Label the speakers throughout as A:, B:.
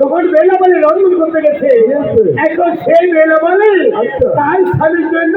A: তখন বেলাবালি রঞ্জন করতে গেছে এখন সেই বেলাবালি আচ্ছা। তাই স্বামীর জন্য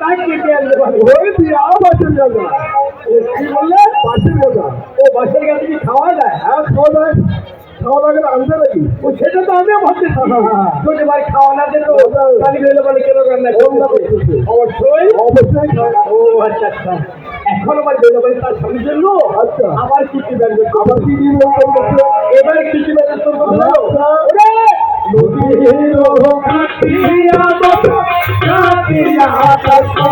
A: তাই কেটে আনতে পারো। ওই বিয়া বাসের গাজা কি বললে? বাসের গাজা ও বাসের গাজা কি খাওয়া যায়? হ্যাঁ খাওয়া যায়। খাওয়া লাগে আনতে নাকি ও সেটা তো আমিও ভাবতে যদি ভাই খাওয়া না যেত তাহলে বলে কেন রান্না করতে অবশ্যই। অবশ্যই ও আচ্ছা আচ্ছা। এখন আবার বেলে তার স্বামীর জন্য? আচ্ছা। আবার আবার কি এবারে কি কি ব্যবস্থা করব নদীর কাটিয়া বত Oh, oh, oh,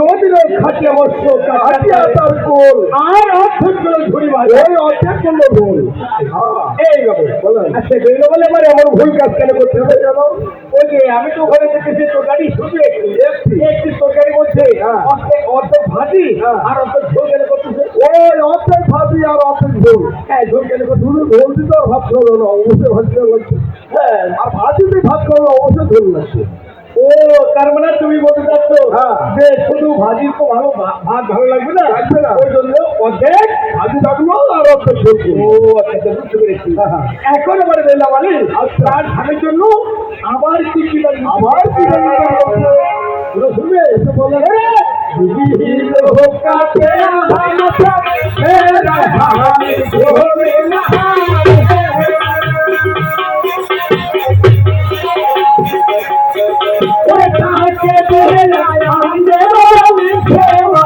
A: নদীর কোল। আর ওই ভুল এই বাবু আচ্ছা বেরো বলে এবারে আমার ভুল কাজ কেন করতে হবে জানো ওই যে আমি তো ওখানে দেখেছি তোর গাড়ি শুধু একটি একটি তোর গাড়ি বলছে অর্ধেক অর্ধেক ভাজি আর অর্ধেক ঝোল কেন করতেছে? ওই অর্ধেক ভাজি আর ঝোল। হ্যাঁ ঝোল কেন করতে ঝোল ঝোল দিতে ভাত না অবশ্যই ভাত খাওয়া হ্যাঁ। আর ভাজিতে ভাত খাওয়া অবশ্যই ঝোল লাগছে ও তার মানে তুমি বলতে চাচ্ছ যে শুধু ভাজি তো ভালো ভাত ভালো লাগবে না? লাগবে না। ওই জন্য অর্ধেক ভাজি থাকল আর অর্ধেক সবজি ও আচ্ছা আচ্ছা, বুঝতে পেরেছি। এখন আবার বেলা মানে তার স্বামীর জন্য আবার কি কি লাগবে? আবার কি শুনবে এসে বলে রে ये तेरे लाया हम देवों में खेवा